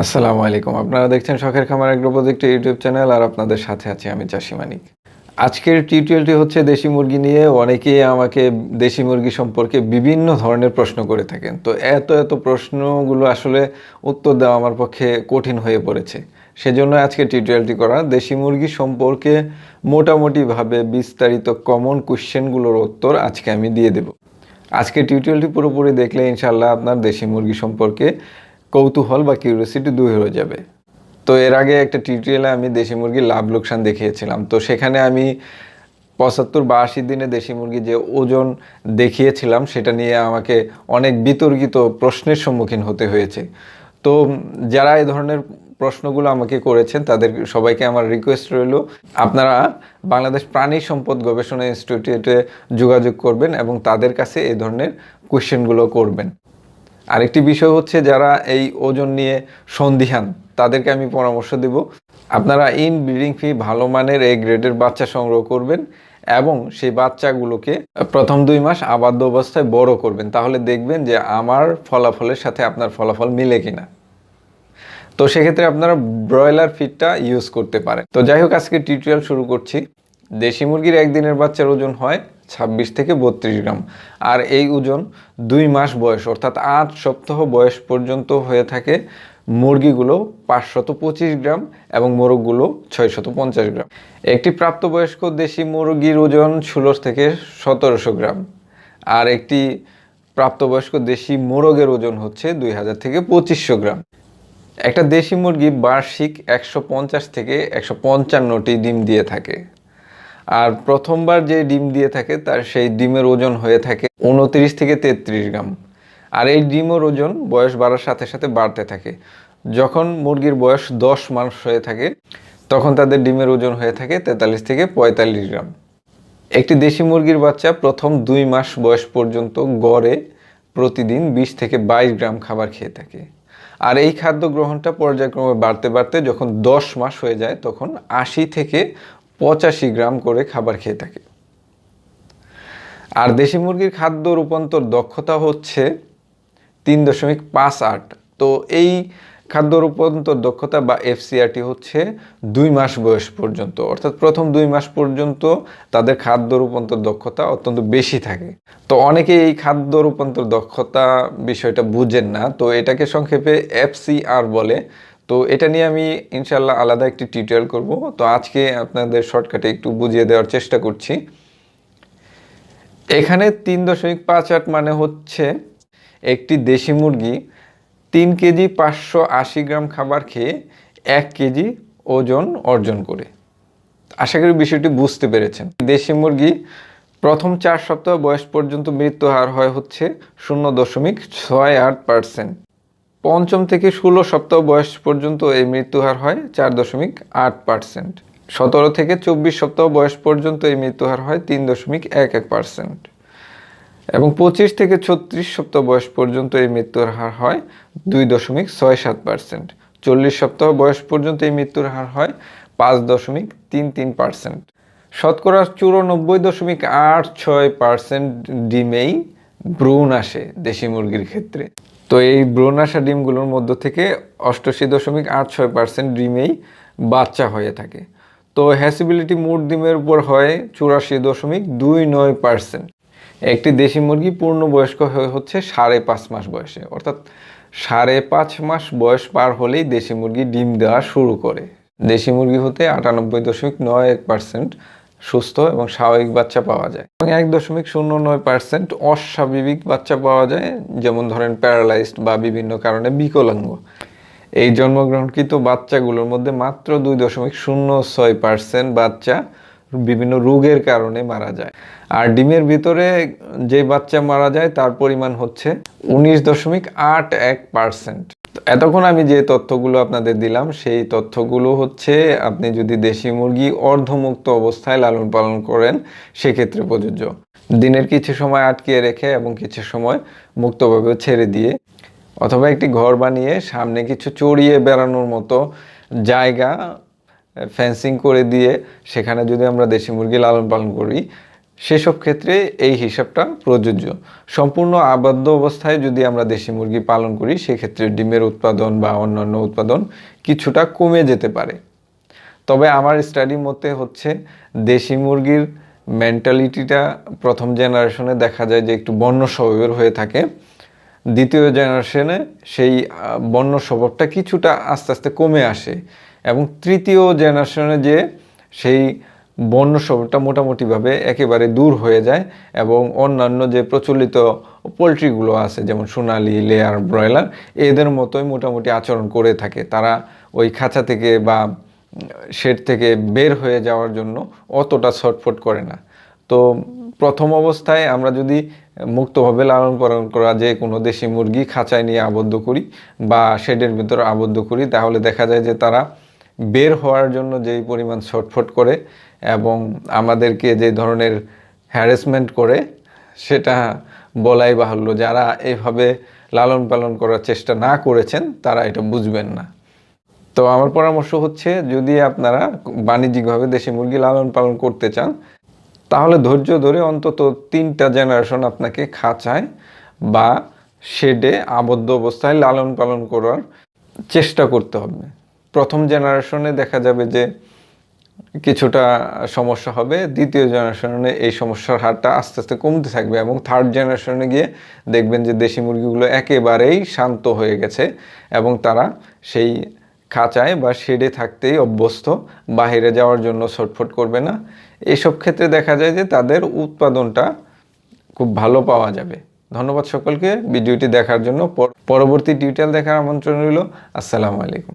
আসসালামু আলাইকুম। আপনারা দেখছেন শখের খামার এগ্রো প্রজেক্ট ইউটিউব চ্যানেল আর আপনাদের সাথে আছি আমি চাষি মানিক। আজকের টিউটোরিয়ালটি হচ্ছে দেশি মুরগি নিয়ে অনেকেই আমাকে দেশি মুরগি সম্পর্কে বিভিন্ন ধরনের প্রশ্ন করে থাকেন। তো এত এত প্রশ্নগুলো আসলে উত্তর দেওয়া আমার পক্ষে কঠিন হয়ে পড়েছে। সেজন্য আজকে টিউটোরিয়ালটি করা, দেশি মুরগি সম্পর্কে মোটামুটিভাবে বিস্তারিত কমন কোশ্চেনগুলোর উত্তর আজকে আমি দিয়ে দেব। আজকে টিউটোরিয়ালটি পুরোপুরি দেখলে ইনশাল্লাহ আপনার দেশি মুরগি সম্পর্কে কৌতূহল বা কিউরিয়াসিটি দূর হয়ে যাবে। তো এর আগে একটা টিউটোরিয়ালে আমি দেশি মুরগির লাভ লোকসান দেখিয়েছিলাম। তো সেখানে আমি পঁচাত্তর বা আশি দিনে দেশি মুরগি যে ওজন দেখিয়েছিলাম, সেটা নিয়ে আমাকে অনেক বিতর্কিত প্রশ্নের সম্মুখীন হতে হয়েছে। তো যারা এই ধরনের প্রশ্নগুলো আমাকে করেছেন, তাদের সবাইকে আমার রিকোয়েস্ট রইল, আপনারা বাংলাদেশ প্রাণী সম্পদ গবেষণা ইনস্টিটিউটে যোগাযোগ করবেন এবং তাদের কাছে এই ধরনের কোয়েশ্চেনগুলো করবেন। আরেকটি বিষয় হচ্ছে যারা এই ওজন নিয়ে সন্দিহান, তাদেরকে আমি পরামর্শ দেব। আপনারা ইন ব্রিডিং ফি ভালো মানের এই গ্রেডের বাচ্চা সংগ্রহ করবেন এবং সেই বাচ্চাগুলোকে প্রথম দুই মাস আবদ্ধ অবস্থায় বড় করবেন। তাহলে দেখবেন যে আমার ফলাফলের সাথে আপনার ফলাফল মিলে কিনা। তো সেক্ষেত্রে আপনারা ব্রয়লার ফিডটা ইউজ করতে পারেন। তো যাই হোক আজকে টিউটোরিয়াল শুরু করছি। দেশি মুরগির একদিনের বাচ্চার ওজন হয় ছাব্বিশ থেকে বত্রিশ গ্রাম। আর এই ওজন দুই মাস বয়স, অর্থাৎ আট সপ্তাহ বয়স পর্যন্ত হয়ে থাকে মুরগিগুলো পাঁচশত পঁচিশ গ্রাম এবং মোরগগুলো ছয়শত পঞ্চাশ গ্রাম। একটি প্রাপ্তবয়স্ক দেশি মুরগির ওজন ষোলো থেকে সতেরোশো গ্রাম। আর একটি প্রাপ্তবয়স্ক দেশি মোরগের ওজন হচ্ছে দুই হাজার থেকে পঁচিশশো গ্রাম। একটা দেশি মুরগি বার্ষিক একশো পঞ্চাশ থেকে একশো পঞ্চান্নটি ডিম দিয়ে থাকে। আর প্রথমবার যে ডিম দিয়ে থাকে, তার সেই ডিমের ওজন হয়ে থাকে উনত্রিশ থেকে তেত্রিশ গ্রাম। আর এই ডিমের ওজন বয়স বাড়ার সাথে সাথে বাড়তে থাকে। যখন মুরগির বয়স দশ মাস হয়ে থাকে, তখন তাদের ডিমের ওজন হয়ে থাকে তেতাল্লিশ থেকে পঁয়তাল্লিশ গ্রাম। একটি দেশি মুরগির বাচ্চা প্রথম দুই মাস বয়স পর্যন্ত গড়ে প্রতিদিন বিশ থেকে বাইশ গ্রাম খাবার খেয়ে থাকে। আর এই খাদ্য গ্রহণটা পর্যায়ক্রমে বাড়তে বাড়তে যখন দশ মাস হয়ে যায়, তখন আশি থেকে পঁচাশি গ্রাম করে খাবার খেয়ে থাকে। আর দেশি মুরগির খাদ্য রূপান্তর দক্ষতা হচ্ছে তিন দশমিক পাঁচ আট। তো এই খাদ্য রূপান্তর দক্ষতা বা এফসিআরটি হচ্ছে দুই মাস বয়স পর্যন্ত। অর্থাৎ প্রথম দুই মাস পর্যন্ত তাদের খাদ্য রূপান্তর দক্ষতা অত্যন্ত বেশি থাকে। তো অনেকে এই খাদ্য রূপান্তর দক্ষতা বিষয়টা বুঝেন না। তো এটাকে সংক্ষেপে এফসিআর বলে। তো এটা নিয়ে আমি ইনশাল্লাহ আলাদা একটি টিউটোরিয়াল করব। তো আজকে আপনাদের শর্টকাটে একটু বুঝিয়ে দেওয়ার চেষ্টা করছি। এখানে তিন দশমিক পাঁচ আট মানে হচ্ছে একটি দেশি মুরগি তিন কেজি পাঁচশো আশি গ্রাম খাবার খেয়ে এক কেজি ওজন অর্জন করে। আশা করি বিষয়টি বুঝতে পেরেছেন। দেশি মুরগি প্রথম চার সপ্তাহ বয়স পর্যন্ত মৃত্যু হার হয় হচ্ছে শূন্য দশমিক ছয় আট পার্সেন্ট। পঞ্চম থেকে ষোলো সপ্তাহ বয়স পর্যন্ত এই মৃত্যু হার হয় চার দশমিক আট পার্সেন্ট। সতেরো থেকে চব্বিশ সপ্তাহ বয়স পর্যন্ত এই মৃত্যু হার হয় তিন দশমিক এক এক পার্সেন্ট। এবং পঁচিশ থেকে ছত্রিশ সপ্তাহ বয়স পর্যন্ত এই মৃত্যুর হার হয় দুই দশমিক ছয় সাত পার্সেন্ট। চল্লিশ সপ্তাহ বয়স পর্যন্ত এই মৃত্যুর হার হয় পাঁচ দশমিক তিন তিন পার্সেন্ট। শতকরা চুরানব্বই দশমিক আট ছয় পার্সেন্ট ডিমেই ভ্রূণ আসে দেশি মুরগির ক্ষেত্রে। তো এই আসা ডিমগুলোর মধ্য থেকে অষ্টআশি দশমিক আট ছয় পার্সেন্ট ডিমেই বাচ্চা হয়ে থাকে। তো হ্যাসিবিলিটি মোট ডিমের উপর হয় চুরাশি দশমিক দুই নয় পার্সেন্ট। একটি দেশি মুরগি পূর্ণবয়স্ক হয়ে হচ্ছে সাড়ে পাঁচ মাস বয়সে। অর্থাৎ সাড়ে পাঁচ মাস বয়স পার হলেই দেশি মুরগি ডিম দেওয়া শুরু করে। দেশি মুরগি হতে আটানব্বই দশমিক নয় এক পার্সেন্ট সুস্থ এবং স্বাভাবিক বাচ্চা পাওয়া যায়। এবং এক দশমিক শূন্য নয় পার্সেন্ট অস্বাভাবিক বাচ্চা পাওয়া যায়, যেমন ধরেন প্যারালাইজড বা বিভিন্ন কারণে বিকলাঙ্গ। এই জন্মগ্রহণকৃত বাচ্চাগুলোর মধ্যে মাত্র দুই দশমিক শূন্য ছয় পার্সেন্ট বাচ্চা বিভিন্ন রোগের কারণে মারা যায়। আর ডিমের ভিতরে যে বাচ্চা মারা যায়, তার পরিমাণ হচ্ছে উনিশ দশমিক আট এক পার্সেন্ট। এতক্ষণ আমি যে তথ্যগুলো আপনাদের দিলাম, সেই তথ্যগুলো হচ্ছে আপনি যদি দেশি মুরগি অর্ধমুক্ত অবস্থায় লালন পালন করেন, সেক্ষেত্রে প্রযোজ্য। দিনের কিছু সময় আটকিয়ে রেখে এবং কিছু সময় মুক্তভাবে ছেড়ে দিয়ে অথবা একটি ঘর বানিয়ে সামনে কিছু চড়িয়ে বেড়ানোর মতো জায়গা, ফেন্সিং করে দিয়ে সেখানে যদি আমরা দেশি মুরগি লালন পালন করি সেসব ক্ষেত্রে এই হিসাবটা প্রযোজ্য। সম্পূর্ণ আবদ্ধ অবস্থায় যদি আমরা দেশি মুরগি পালন করি, সেক্ষেত্রে ডিমের উৎপাদন বা অন্যান্য উৎপাদন কিছুটা কমে যেতে পারে। তবে আমার স্টাডি মতে হচ্ছে, দেশি মুরগির মেন্টালিটিটা প্রথম জেনারেশনে দেখা যায় যে একটু বন্য স্বভাবের হয়ে থাকে। দ্বিতীয় জেনারেশনে সেই বন্য স্বভাবটা কিছুটা আস্তে আস্তে কমে আসে। এবং তৃতীয় জেনারেশনে যে সেই বন্য স্বভাবটা মোটামুটিভাবে একেবারে দূর হয়ে যায় এবং অন্যান্য যে প্রচলিত পোলট্রিগুলো আছে, যেমন সোনালি, লেয়ার, ব্রয়লার, এদের মতোই মোটামুটি আচরণ করে থাকে। তারা ওই খাঁচা থেকে বা শেড থেকে বের হয়ে যাওয়ার জন্য অতটা ছটফট করে না। তো প্রথম অবস্থায় আমরা যদি মুক্তভাবে লালন পালন করা যে কোনো দেশি মুরগি খাঁচায় নিয়ে আবদ্ধ করি বা শেডের ভিতরে আবদ্ধ করি, তাহলে দেখা যায় যে তারা বের হওয়ার জন্য যেই পরিমাণ ছটফট করে এবং আমাদেরকে যে ধরনের হ্যারাসমেন্ট করে, সেটা বলাই বাহুল্য। যারা এইভাবে লালন পালন করার চেষ্টা না করেছেন, তারা এটা বুঝবেন না। তো আমার পরামর্শ হচ্ছে, যদি আপনারা বাণিজ্যিকভাবে দেশি মুরগি লালন পালন করতে চান, তাহলে ধৈর্য ধরে অন্তত তিনটা জেনারেশন আপনাকে খাঁচায় বা শেডে আবদ্ধ অবস্থায় লালন পালন করার চেষ্টা করতে হবে। প্রথম জেনারেশনে দেখা যাবে যে কিছুটা সমস্যা হবে। দ্বিতীয় জেনারেশনে এই সমস্যার হারটা আস্তে আস্তে কমতে থাকবে এবং থার্ড জেনারেশনে গিয়ে দেখবেন যে দেশি মুরগিগুলো একেবারেই শান্ত হয়ে গেছে এবং তারা সেই খাঁচায় বা শেডে থাকতেই অভ্যস্ত বাইরে যাওয়ার জন্য ছটফট করবে না। এসব ক্ষেত্রে দেখা যায় যে তাদের উৎপাদনটা খুব ভালো পাওয়া যাবে। ধন্যবাদ সকলকে। ভিডিওটি দেখার জন্য পরবর্তী টিউটোরিয়াল দেখার আমন্ত্রণ রইল। আসসালামু আলাইকুম।